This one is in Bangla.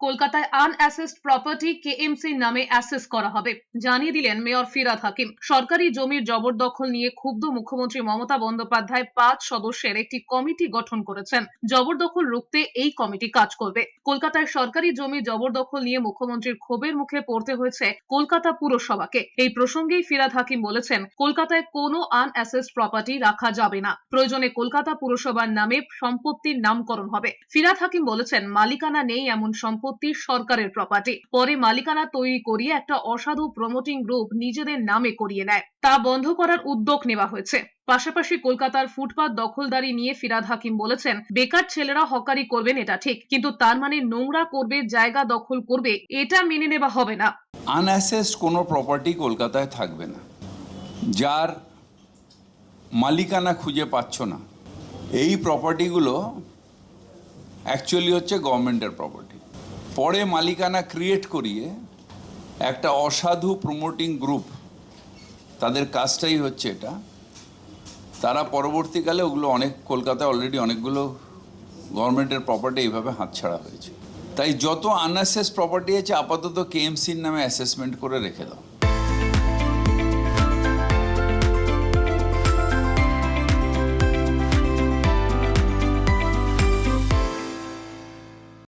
কলকাতায় আনঅ্যাসেসড প্রপার্টি কেএমসি নামে অ্যাসেস করা হবে। জানিয়ে দিলেন মেয়র ফিরাদ হাকিম। সরকারি জমির জবরদখল নিয়ে ক্ষুব্ধ মুখ্যমন্ত্রী মমতা বন্দ্যোপাধ্যায় পাঁচ সদস্যের একটি কমিটি গঠন করেছেন। জবরদখল রুখতে এই কমিটি কাজ করবে। কলকাতায় সরকারি জমি জবরদখল নিয়ে মুখ্যমন্ত্রীর ক্ষোভের মুখে পড়তে হয়েছে কলকাতা পুরসভাকে। এই প্রসঙ্গেই ফিরাদ হাকিম বলেছেন, কলকাতায় কোনো আনঅ্যাসেসড প্রপার্টি রাখা যাবে না। প্রয়োজনে কলকাতা পুরসভার নামে সম্পত্তির নামকরণ হবে। ফিরাদ হাকিম বলেছেন, মালিকানা নেই এমন সম্পত্তি সরকারের প্রপার্টি পরে মালিকানা তৈরি করিয়ে একটা অসাধু প্রমোটিং গ্রুপ নিজেদের নামে করিয়ে নেয়। তা বন্ধ করার উদ্যোগ নেওয়া হয়েছে। পাশাপাশি কলকাতার ফুটপাত দখলদারি নিয়ে ফিরাদ হাকিম বলেছেন, বেকার ছেলেরা হকারি করবেন এটা ঠিক, কিন্তু তার মানে নোংরা করবে, জায়গা দখল করবে, এটা মেনে নেওয়া হবে না। আনঅ্যাসেসড কোনো প্রপার্টি কলকাতায় থাকবে না। যার মালিকানা খুঁজে পাচ্ছ না। এই প্রপার্টিগুলো অ্যাকচুয়ালি হচ্ছে গভর্নমেন্টের প্রপার্টি পরে মালিকানা ক্রিয়েট করিয়ে একটা অসাধু প্রমোটিং গ্রুপ তাদের কাজটাই হচ্ছে এটা। তারা পরবর্তীকালে ওগুলো অনেক, কলকাতায় অলরেডি অনেকগুলো গভর্নমেন্টের প্রপার্টি এইভাবে হাতছাড়া হয়েছে। তাই যত আনঅ্যাসেস প্রপার্টি আছে, আপাতত কেএমসির নামে অ্যাসেসমেন্ট করে রেখে দাও।